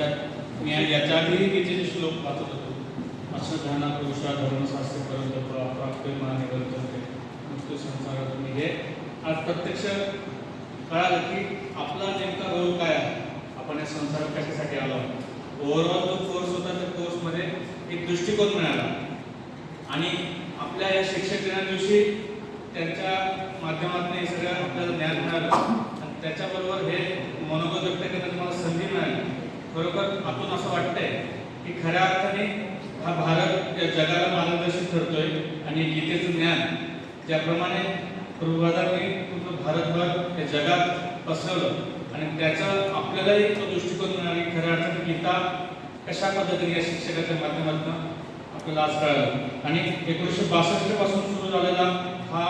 त्याच्यात मी याच्या आधीही जे श्लोक वाचत होतो असं ध्याना पुरुषा धर्म पर्यंत प्राप्त माने नुसते संसार तुम्ही हे. आज प्रत्यक्ष कळालं की आपला नेमका रोल काय आहे? आपण या संसारात कशासाठी आलो ओव्हरऑल जो कोर्स होता त्या कोर्समध्ये एक दृष्टिकोन मिळाला. आणि आपल्या या शिक्षक दिनादिवशी त्यांच्या माध्यमातून हे सगळं आपल्याला ज्ञान मिळालं. आणि त्याच्याबरोबर हे मनोगत व्यक्त करण्याची मला संधी मिळाली. खरोखर आतून असं वाटतंय की खऱ्या अर्थाने हा भारत या जगाला मार्गदर्शक ठरतोय आणि गीतेचं ज्ञान ज्याप्रमाणे प्रभुवादांनी पूर्ण भारतभर हे जगात पसरवलं आणि त्याचा आपल्यालाही तो दृष्टिकोन मिळाला खऱ्या अर्थाने गीता कशा पद्धतीने या शिक्षकाच्या माध्यमातून आपल्याला आज कळलं. आणि एकोणीसशे बासष्टपासून सुरू झालेला हा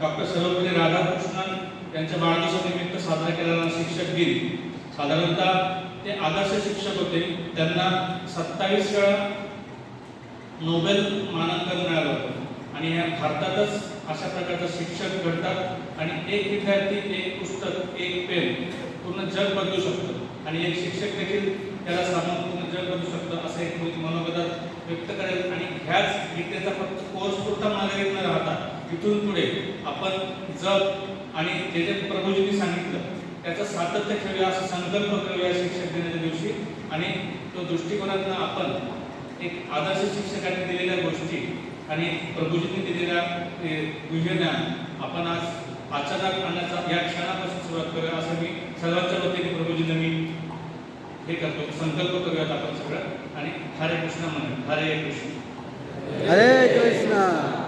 डॉक्टर सर्वपल्ली राधाकृष्णन यांच्या वाढदिवसानिमित्त साजरा केलेला शिक्षक दिन साधारणतः ते आदर्श शिक्षक होते. त्यांना सत्तावीस वेळा नोबेल मानांकन मिळालं होतं. आणि या भारतातच अशा प्रकारचं शिक्षक घडतात आणि एक विद्यार्थी एक पुस्तक एक पेन पूर्ण जग बदलू शकतं. आणि एक शिक्षक देखील त्याला साधून पूर्ण जग बदलू शकतं असं एक मी मनोगतात व्यक्त करेल. आणि ह्याच गीतेचा फक्त कोर्स पुरता मागे न राहता इथून पुढे आपण जग आणि जे जे प्रभूजींनी सांगितलं त्याचं सातत्य ठेवूया असं संकल्प करूया शिक्षक दिनाच्या दिवशी. आणि तो दृष्टिकोनातून आपण एक आदर्श शिक्षकांनी दिलेल्या गोष्टी आणि प्रभूजींनी दिलेल्या ते ज्ञान आपण आज आचरणात आणण्याचा या क्षणापासून सुरुवात करूया असं मी सर्वांच्या वतीने प्रभूजींना मी हे करतो संकल्प करूयात आपण सगळं. आणि हरे कृष्ण म्हणून हरे कृष्ण. हरे कृष्ण.